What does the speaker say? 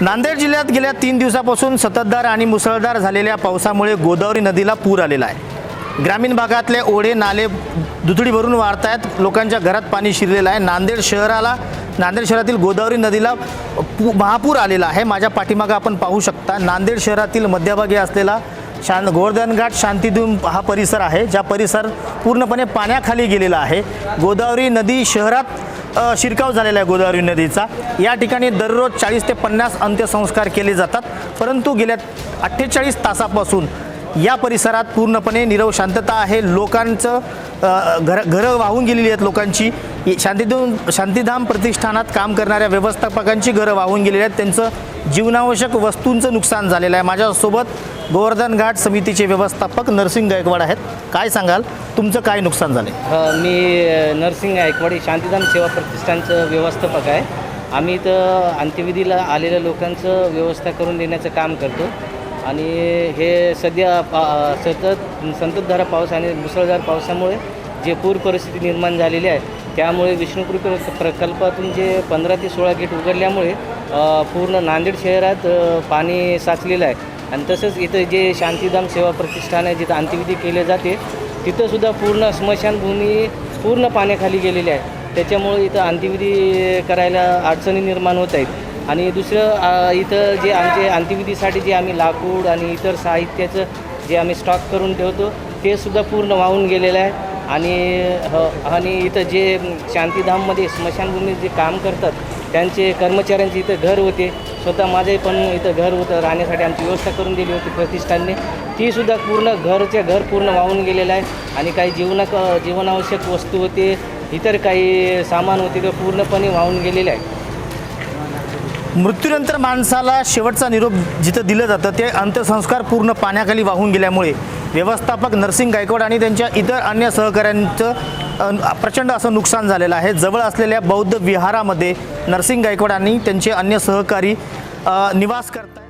नांदेड जिल्ह्यात गेल्या तीन दिवसापासून सततधार आणि मुसळधार झालेल्या पावसामुळे गोदावरी नदीला पूर आलेला आहे. ग्रामीण भागातले ओढे नाले दुथडी भरून वाढत आहेत लोकांच्या घरात पाणी शिरलेलं आहे. नांदेड शहराला नांदेड शहरातील गोदावरी नदीला पू महापूर आलेला आहे. माझ्या पाठीमागं आपण पाहू शकता नांदेड शहरातील मध्यभागी असलेला शां गोवर्धनघाट शांतीदूम हा परिसर आहे ज्या परिसर पूर्णपणे पाण्याखाली गेलेला आहे. गोदावरी नदी शहरात शिरकाव झालेला आहे गोदावरी नदीचा. या ठिकाणी दररोज चाळीस ते पन्नास अंत्यसंस्कार केले जातात. परंतु गेल्या अठ्ठेचाळीस तासापासून या परिसरात पूर्णपणे निरव शांतता आहे. लोकांचं घर घरं वाहून गेलेली आहेत लोकांची. शांतिधाम शांतीधाम प्रतिष्ठानात काम करणाऱ्या व्यवस्थापकांची घरं वाहून गेलेली आहेत. त्यांचं जीवनावश्यक वस्तूंचं नुकसान झालेलं आहे. माझ्यासोबत गोवर्धन घाट समितीचे व्यवस्थापक नरसिंग गायकवाड आहेत. काय सांगाल? तुमचं काय नुकसान झालं मी अ, नरसिंग गायकवाडी शांतिधाम सेवा प्रतिष्ठानचं व्यवस्थापक आहे. आम्ही इथं अंत्यविधीला आलेल्या लोकांचं व्यवस्था करून देण्याचं काम करतो. आणि हे सध्या पा सतत संततधारा पाऊस आणि मुसळधार पावसामुळे जे पूर परिस्थिती निर्माण झालेली आहे त्यामुळे विष्णुकृपा प्रकल्पातून जे पंधरा ते सोळा गेट उघडल्यामुळे पूर्ण नांदेड शहरात पाणी साचलेलं आहे. आणि तसंच इथं जे शांतिधाम सेवा प्रतिष्ठान आहे जिथं अंत्यविधी केले जाते तिथंसुद्धा पूर्ण स्मशानभूमी पूर्ण पाण्याखाली गेलेली आहे. त्याच्यामुळे इथं अंत्यविधी करायला अडचणी निर्माण होत आहेत. आणि दुसरं इथं जे आमचे अंत्यविधीसाठी जे आम्ही लाकूड आणि इतर साहित्याचं जे आम्ही स्टॉक करून ठेवतो ते सुद्धा पूर्ण वाहून गेलेलं आहे. आणि ह आणि इथं जे शांतिधाममध्ये स्मशानभूमीत जे काम करतात त्यांचे कर्मचाऱ्यांचे इथं घर होते. स्वतः माझे पण इथं घर होतं राहण्यासाठी आमची व्यवस्था करून दिली होती प्रतिष्ठानने. ती सुद्धा पूर्ण घरचे घर पूर्ण वाहून गेलेलं आहे आणि काही जीवनक जीवनावश्यक वस्तू होते इतर काही सामान होते ते पूर्णपणे वाहून गेलेले आहे. मृत्यूनंतर माणसाला शेवटचा निरोप जिथं दिलं जातं ते अंत्यसंस्कार पूर्ण पाण्याखाली वाहून गेल्यामुळे व्यवस्थापक नरसिंग गायकवाड आणि त्यांच्या इतर अन्य सहकाऱ्यांचं प्रचंड असं नुकसान झालेलं आहे. जवळ असलेल्या बौद्ध विहारामध्ये नरसिंग गायकवाड आणि त्यांचे अन्य सहकारी निवास करतात.